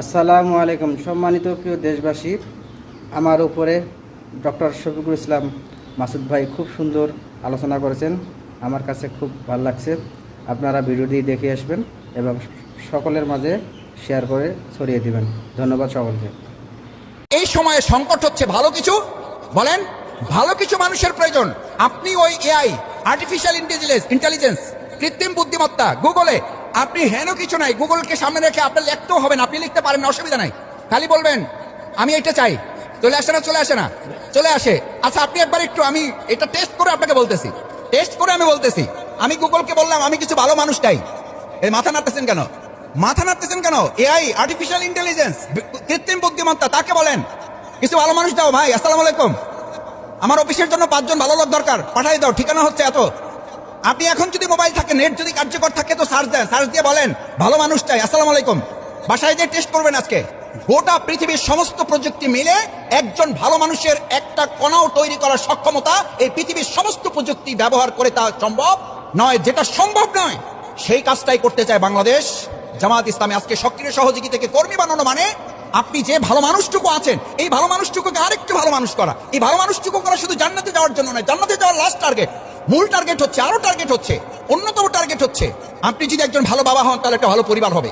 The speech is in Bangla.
আসসালামু আলাইকুম। সম্মানিত প্রিয় দেশবাসী, আমার উপরে ডক্টর শফিকুল ইসলাম মাসুদ ভাই খুব সুন্দর আলোচনা করেছেন। আমার কাছে খুব ভালো লাগছে। আপনারা ভিডিওটি দেখে আসবেন এবং সকলের মাঝে শেয়ার করে ছড়িয়ে দিবেন। ধন্যবাদ সকলকে। এই সময়ে সংকট হচ্ছে ভালো কিছু? বলেন, ভালো কিছু মানুষের প্রয়োজন। আপনি ওই এআই আর্টিফিশিয়াল ইন্টেলিজেন্স ইন্টেলিজেন্স কৃত্রিম বুদ্ধিমত্তা গুগলে আপনি হেন কিছু নাই। গুগলকে সামনে রেখে আপনার লিখতেও হবে না, আপনি লিখতে পারেন অসুবিধা নাই। খালি বলবেন, আমি এটা চাই। চলে আসে না, চলে আসে না। চলে আসে। আচ্ছা আপনি একবার একটু, আমি এটা টেস্ট করে আপনাকে বলতেছি। টেস্ট করে আমি বলতেছি। আমি গুগলকে বললাম, আমি কিছু ভালো মানুষ চাই। এই মাথা নাড়তেছেন কেন? মাথা নাড়তেছেন কেন? এআই আর্টিফিশিয়াল ইন্টেলিজেন্স কৃত্রিম বুদ্ধিমত্তা, তাকে বলেন। কিছু ভালো মানুষ দাও ভাই, আসসালামু আলাইকুম। আমার অফিসের জন্য পাঁচজন ভালো লোক দরকার, পাঠাই দাও, ঠিকানা হচ্ছে এত। আপনি এখন যদি মোবাইল থাকে, নেট যদি কার্যকর থাকে, তো সার্চ দেন, সার্চ দিয়ে বলেন, ভালো মানুষ চাই, আসসালামু আলাইকুম। বাসায় যে টেস্ট করবেন আজকে। গোটা পৃথিবীর সমস্ত প্রযুক্তি মিলে একজন ভালো মানুষের একটা কণাও তৈরি করার সক্ষমতা এই পৃথিবীর সমস্ত প্রযুক্তি ব্যবহার করে তা সম্ভব নয়, যেটা সম্ভব নয়। সেই কাজটাই করতে চায় বাংলাদেশ। জামাত ইসলামে আজকে সক্রিয় সহযোগী থেকে কর্মী বানানো মানে আপনি যে ভালো মানুষটুকু আছেন, এই ভালো মানুষটুকুকে আরেকটু ভালো মানুষ করা। এই ভালো মানুষটুকু করা শুধু জান্নাতে যাওয়ার জন্য নয়, জান্নাতে যাওয়ার লাস্ট টার্গেট মূল টার্গেট হচ্ছে, আরও টার্গেট হচ্ছে, অন্যতম টার্গেট হচ্ছে। আপনি যদি একজন ভালো বাবা হন, তাহলে একটা ভালো পরিবার হবে।